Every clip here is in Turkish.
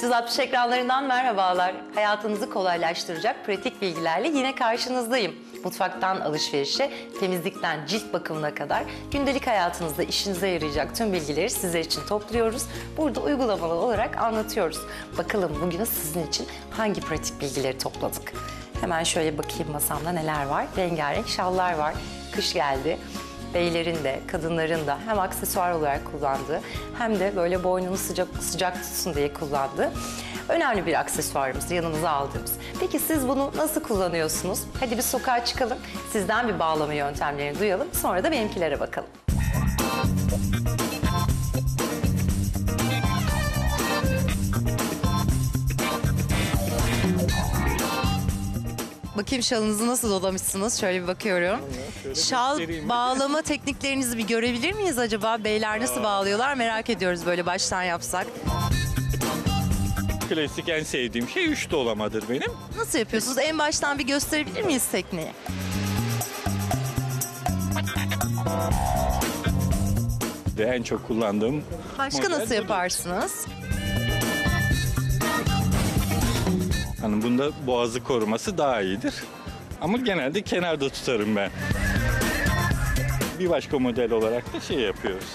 360 ekranlarından merhabalar. Hayatınızı kolaylaştıracak pratik bilgilerle yine karşınızdayım. Mutfaktan alışverişe, temizlikten cilt bakımına kadar gündelik hayatınızda işinize yarayacak tüm bilgileri sizler için topluyoruz. Burada uygulamalı olarak anlatıyoruz. Bakalım bugün sizin için hangi pratik bilgileri topladık? Hemen şöyle bakayım masamda neler var. Rengarenk şallar var. Kış geldi beylerin de kadınların da hem aksesuar olarak kullandığı hem de böyle boynunu sıcak sıcak tutsun diye kullandığı önemli bir aksesuarımız yanımıza aldığımız. Peki siz bunu nasıl kullanıyorsunuz? Hadi bir sokağa çıkalım. Sizden bir bağlama yöntemlerini duyalım. Sonra da benimkilere bakalım. Bakayım şalınızı nasıl dolamışsınız? Şöyle bir bakıyorum. Şal bağlama tekniklerinizi bir görebilir miyiz acaba? Beyler nasıl bağlıyorlar merak ediyoruz böyle baştan yapsak. Klasik en sevdiğim şey üç dolamadır benim. Nasıl yapıyorsunuz? En baştan bir gösterebilir miyiz tekniği? Ve en çok kullandığım Başka model nasıl budur. yaparsınız? Hani bunda boğazı koruması daha iyidir. Ama genelde kenarda tutarım ben. Bir başka model olarak da şey yapıyoruz.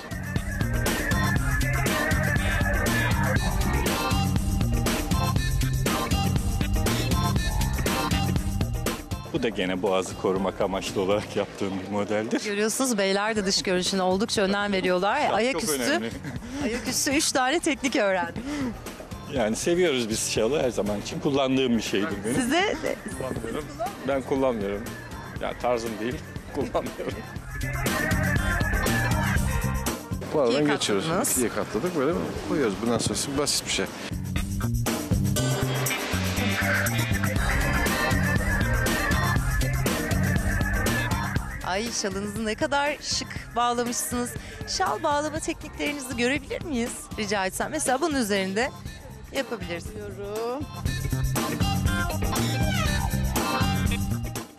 Bu da gene boğazı korumak amaçlı olarak yaptığım bir modeldir. Görüyorsunuz beyler de dış görünüşüne oldukça önem veriyorlar. Ayaküstü, önemli. ayaküstü üç tane teknik öğrendim. Yani seviyoruz biz şalı her zaman için kullandığım bir şeydir benim. Size de- kullanmıyorum. Ben kullanmıyorum. Ya tarzım değil, kullanmıyorum. Bu aradan İkiye geçiyoruz. katladınız. İkiye katladık böyle koyuyoruz. Bundan sonrası basit bir şey. Ay şalınızı ne kadar şık bağlamışsınız. Şal bağlama tekniklerinizi görebilir miyiz? Rica etsem. Mesela bunun üzerinde yapabiliriz.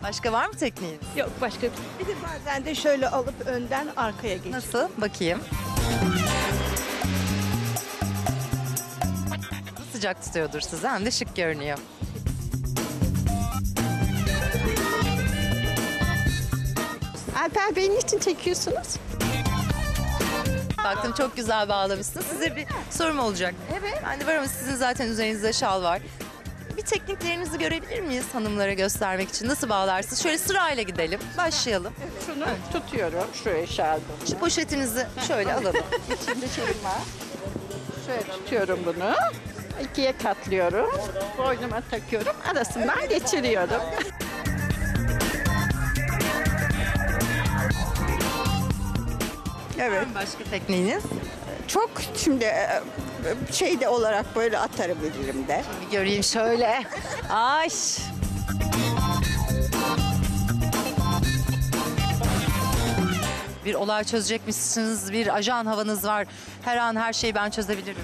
Başka var mı tekniğiniz? Yok başka bir Bir de bazen de şöyle alıp önden arkaya geç. Nasıl? Bakayım. Sıcak tutuyordur size hem de şık görünüyor. Alper Bey niçin çekiyorsunuz? Baktım çok güzel bağlamışsınız. Size bir sorum olacak. Evet. Ben de var ama sizin zaten üzerinizde şal var. Bir tekniklerinizi görebilir miyiz hanımlara göstermek için? Nasıl bağlarsınız? Şöyle sırayla gidelim. Başlayalım. Şunu tutuyorum şu eşarbımı. Şu poşetinizi şöyle alalım. İçinde şeyim var. Şöyle tutuyorum bunu. İkiye katlıyorum. Boynuma takıyorum. Arasından geçiriyorum. Evet. Başka tekniğiniz? Çok şimdi e, şey de olarak böyle atarım elimde. Bir göreyim şöyle. Ay. Bir olay çözecekmişsiniz, bir ajan havanız var. Her an her şeyi ben çözebilirim.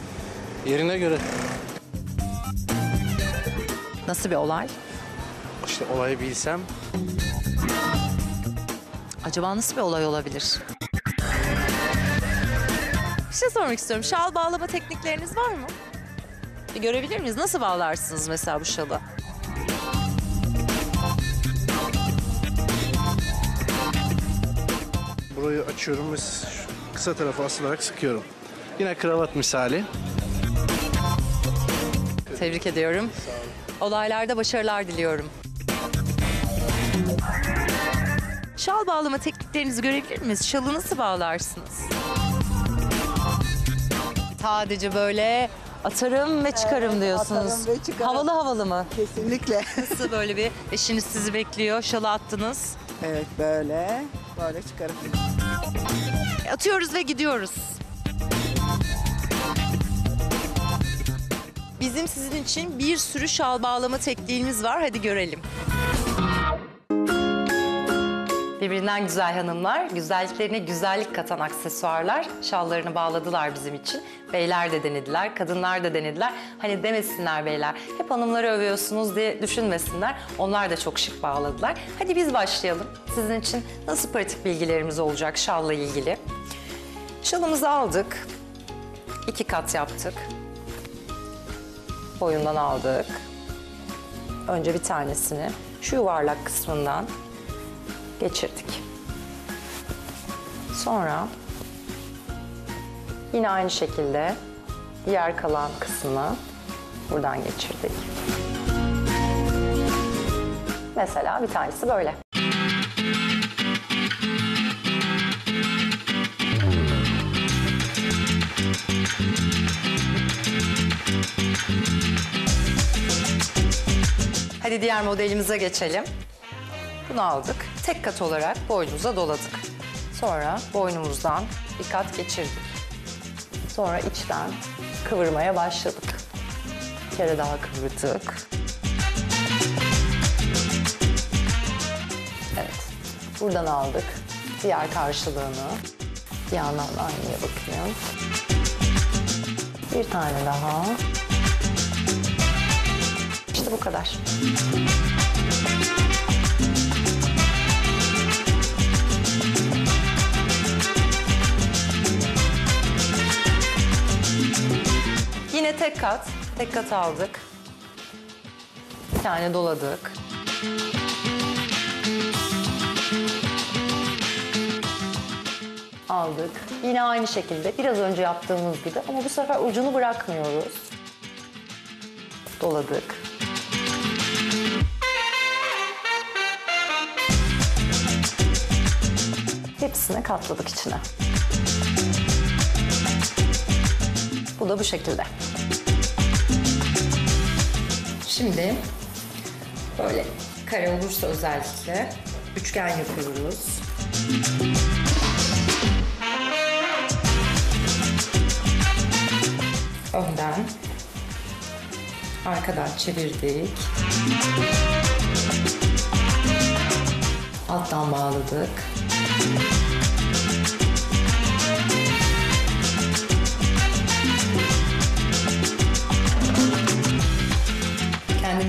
Yerine göre Nasıl bir olay? işte olayı bilsem Acaba nasıl bir olay olabilir? Şey sormak istiyorum. Şal bağlama teknikleriniz var mı? Bir görebilir miyiz? Nasıl bağlarsınız mesela bu şalı? burayı açıyorum ve kısa tarafı asılarak sıkıyorum. Yine kravat misali. Tebrik ediyorum. Olaylarda başarılar diliyorum. Şal bağlama tekniklerinizi görebilir miyiz? Şalı nasıl bağlarsınız? Sadece böyle atarım ve çıkarım diyorsunuz. atarım ve çıkarım. Havalı havalı mı? Kesinlikle. Nasıl böyle bir eşiniz sizi bekliyor, şalı attınız. evet böyle. Böyle çıkarım. Atıyoruz ve gidiyoruz. Bizim sizin için bir sürü şal bağlama tekniğimiz var. Hadi görelim. Birbirinden güzel hanımlar, güzelliklerine güzellik katan aksesuarlar şallarını bağladılar bizim için. Beyler de denediler, kadınlar da denediler. Hani demesinler beyler, hep hanımları övüyorsunuz diye düşünmesinler. Onlar da çok şık bağladılar. Hadi biz başlayalım. Sizin için nasıl pratik bilgilerimiz olacak şalla ilgili. Şalımızı aldık. iki kat yaptık. boyundan aldık. Önce bir tanesini şu yuvarlak kısmından geçirdik. Sonra yine aynı şekilde diğer kalan kısmını buradan geçirdik. Mesela bir tanesi böyle. Hadi diğer modelimize geçelim. Bunu aldık. Tek kat olarak boynumuza doladık. Sonra boynumuzdan bir kat geçirdik. Sonra içten kıvırmaya başladık. Bir kere daha kıvırdık. Evet. Buradan aldık. Diğer karşılığını. Bir yandan da aynaya bakayım. Bir tane daha. İşte bu kadar. Kat, tek kat aldık. Bir tane doladık. Aldık. Yine aynı şekilde biraz önce yaptığımız gibi ama bu sefer ucunu bırakmıyoruz. Doladık. Hepsini katladık içine. Bu da bu şekilde. Şimdi böyle kare olursa özellikle üçgen yapıyoruz. Önden arkadan çevirdik. Alttan bağladık.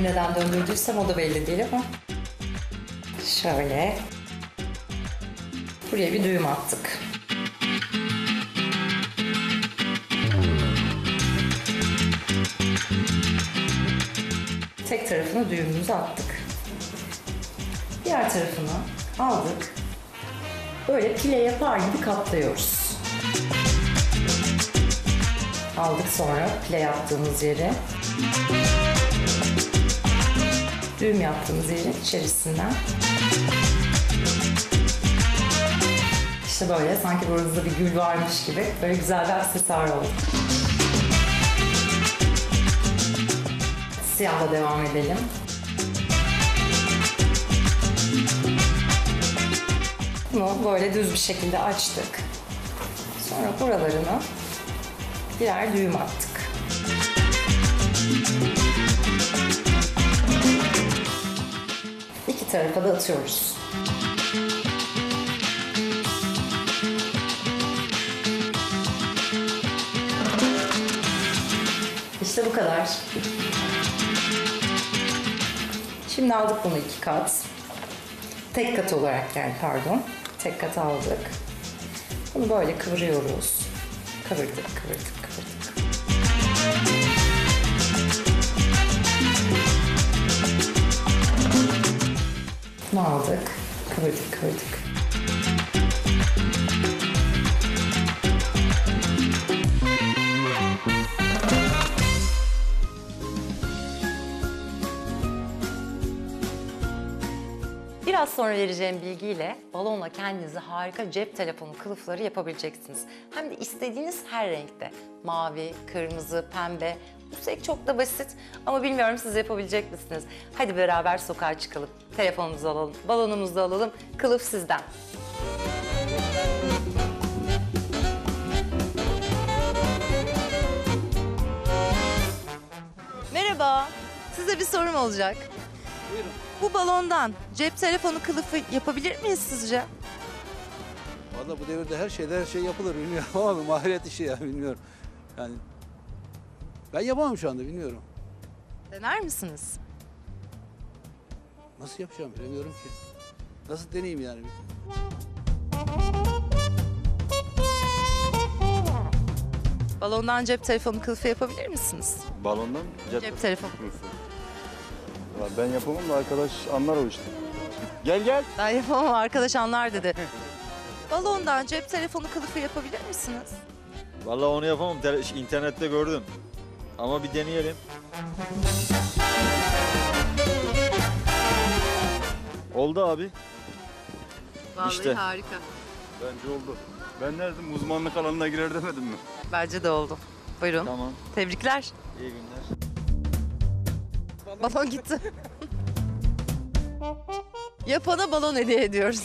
Neden döndürdüysem o da belli değil ama. Şöyle. Buraya bir düğüm attık. Tek tarafını düğümümüze attık. Diğer tarafını aldık. Böyle pile yapar gibi katlıyoruz. Aldık sonra pile yaptığımız yeri. Düğüm yaptığımız yerin içerisinden. İşte böyle sanki burada bir gül varmış gibi böyle güzel bir aksesuar oldu. Siyahla devam edelim. Bunu böyle düz bir şekilde açtık. Sonra buralarını birer düğüm attık. Tarafa da atıyoruz. İşte bu kadar. Şimdi aldık bunu iki kat. Tek kat olarak yani pardon. Tek kat aldık. Bunu böyle kıvırıyoruz. Kıvırdık, kıvırdık. Bunu aldık. Kıvırdık, kıvırdık. Biraz sonra vereceğim bilgiyle balonla kendinize harika cep telefonu kılıfları yapabileceksiniz. Hem de istediğiniz her renkte. Mavi, kırmızı, pembe. Üstelik çok da basit ama bilmiyorum siz yapabilecek misiniz? Hadi beraber sokağa çıkalım. Telefonumuzu alalım, balonumuzu da alalım. Kılıf sizden. Merhaba, size bir sorum olacak. Bu balondan cep telefonu kılıfı yapabilir miyiz sizce? Valla bu devirde her şeyde her şey yapılır bilmiyorum ama bir maharet işi ya bilmiyorum. Yani ben yapamam şu anda bilmiyorum. Dener misiniz? Nasıl yapacağım bilemiyorum ki. Nasıl deneyeyim yani? Balondan cep telefonu kılıfı yapabilir misiniz? Balondan Cep telefonu. Ya ben yapamam da arkadaş anlar o işte. Gel gel. Ben yapamam arkadaş anlar dedi. Balondan cep telefonu kılıfı yapabilir misiniz? Vallahi onu yapamam. Tele- internette gördüm. Ama bir deneyelim. Oldu abi. Vallahi İşte. harika. Bence oldu. Ben nereden uzmanlık alanına girer demedim mi? Bence de oldu. Buyurun. Tamam. Tebrikler. İyi günler. Balon gitti. Yapana balon hediye ediyoruz.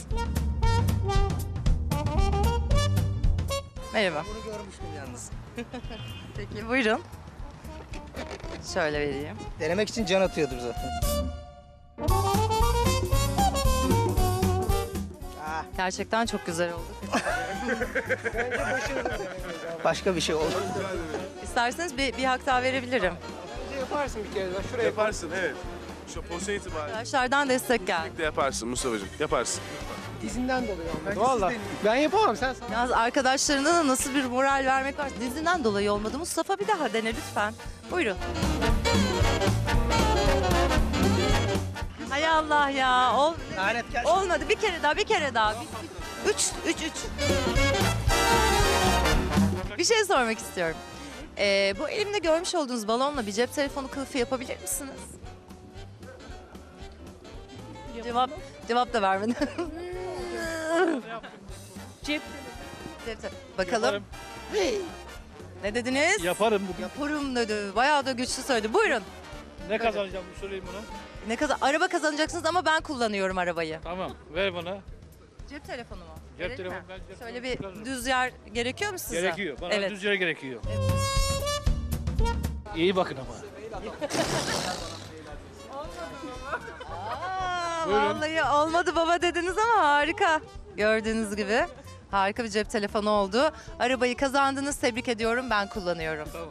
Merhaba. Bunu görmüştüm yalnız. Peki buyurun. Şöyle vereyim. Denemek için can atıyordur zaten. Ah, Gerçekten çok güzel oldu. başka bir şey oldu. İsterseniz bir, bir hak daha verebilirim. Yaparsın bir kere daha. Şuraya Yaparsın evet. Şu pozisyon itibariyle Arkadaşlardan destek geldi. de yaparsın Mustafa'cığım. Yaparsın. Dizinden dolayı olmadı. Valla. Ben yapamam sen sana. Yalnız arkadaşlarına da nasıl bir moral vermek var. Dizinden dolayı olmadı. Mustafa bir daha dene lütfen. Buyurun. Hay Allah ya. Ol, Lanet olmadı. Bir kere daha, bir kere daha. Bir- Üç, üç, üç. Bir şey sormak istiyorum. Ee, bu elimde görmüş olduğunuz balonla bir cep telefonu kılıfı yapabilir misiniz? Cevap, cevap da vermedin. Cep Bakalım. Ne dediniz? yaparım bugün. Yaparım dedi. Bayağı da güçlü söyledi. Buyurun. Ne kazanacağım söyleyeyim buna. Ne kadar araba kazanacaksınız ama ben kullanıyorum arabayı. Tamam ver bana. Cep telefonu mu? Cep Verelim telefonu, mi? ben cep Şöyle telefonu bir kullanırım. düz yer gerekiyor mu size? Gerekiyor. Bana evet. düz yere gerekiyor. İyi bakın ama. Vallahi olmadı baba dediniz ama harika. Gördüğünüz gibi harika bir cep telefonu oldu. Arabayı kazandınız. Tebrik ediyorum. Ben kullanıyorum. Tamam.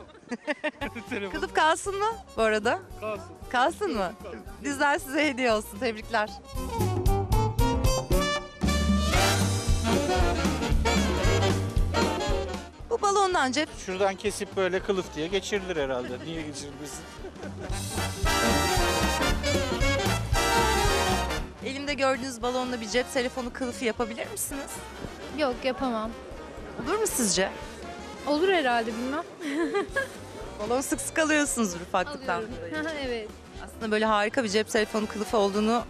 Telefon Kılıf kalsın mı bu arada? kalsın. Kalsın mı? Bizden size hediye olsun. Tebrikler. Bu balondan cep Şuradan kesip böyle kılıf diye geçirilir herhalde. Niye geçirilmesin? elimde gördüğünüz balonla bir cep telefonu kılıfı yapabilir misiniz? Yok yapamam. Olur mu sizce? Olur herhalde bilmem. Balon sık sık alıyorsunuzdur ufaklıktan Alıyorum. dolayı. evet. Aslında böyle harika bir cep telefonu kılıfı olduğunu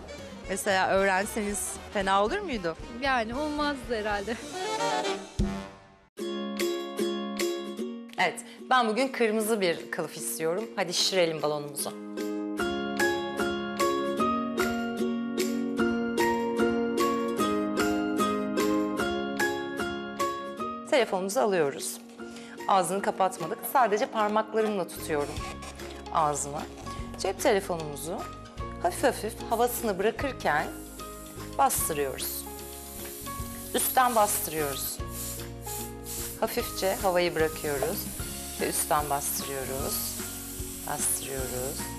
mesela öğrenseniz fena olur muydu? Yani olmazdı herhalde. Evet, ben bugün kırmızı bir kılıf istiyorum. Hadi şişirelim balonumuzu. Telefonumuzu alıyoruz. Ağzını kapatmadık. Sadece parmaklarımla tutuyorum ağzımı. Cep telefonumuzu hafif hafif havasını bırakırken bastırıyoruz. Üstten bastırıyoruz. Hafifçe havayı bırakıyoruz ve üstten bastırıyoruz. Bastırıyoruz.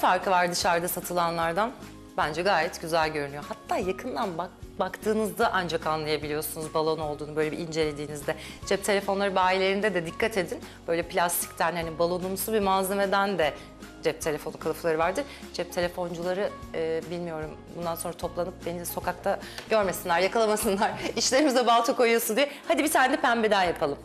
Farkı var dışarıda satılanlardan? Bence gayet güzel görünüyor. Hatta yakından bak, baktığınızda ancak anlayabiliyorsunuz balon olduğunu böyle bir incelediğinizde. Cep telefonları bayilerinde de dikkat edin. Böyle plastikten hani balonumsu bir malzemeden de cep telefonu kılıfları vardır. Cep telefoncuları e, bilmiyorum bundan sonra toplanıp beni sokakta görmesinler, yakalamasınlar. İşlerimize balta koyuyorsun diye. Hadi bir tane de pembeden yapalım.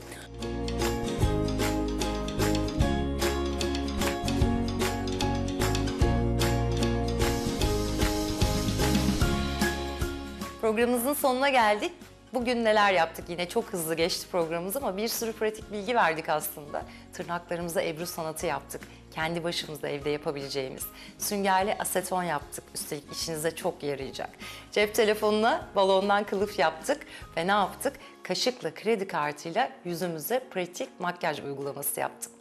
Programımızın sonuna geldik. Bugün neler yaptık yine çok hızlı geçti programımız ama bir sürü pratik bilgi verdik aslında. Tırnaklarımıza ebru sanatı yaptık. Kendi başımızda evde yapabileceğimiz. Süngerli aseton yaptık. Üstelik işinize çok yarayacak. Cep telefonuna balondan kılıf yaptık ve ne yaptık? Kaşıkla kredi kartıyla yüzümüze pratik makyaj uygulaması yaptık.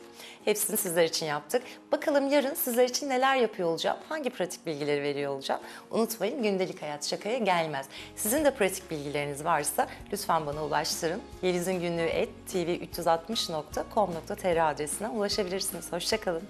Hepsini sizler için yaptık. Bakalım yarın sizler için neler yapıyor olacağım, hangi pratik bilgileri veriyor olacağım. Unutmayın gündelik hayat şakaya gelmez. Sizin de pratik bilgileriniz varsa lütfen bana ulaştırın. Yeliz'in günlüğü et tv360.com.tr adresine ulaşabilirsiniz. Hoşçakalın.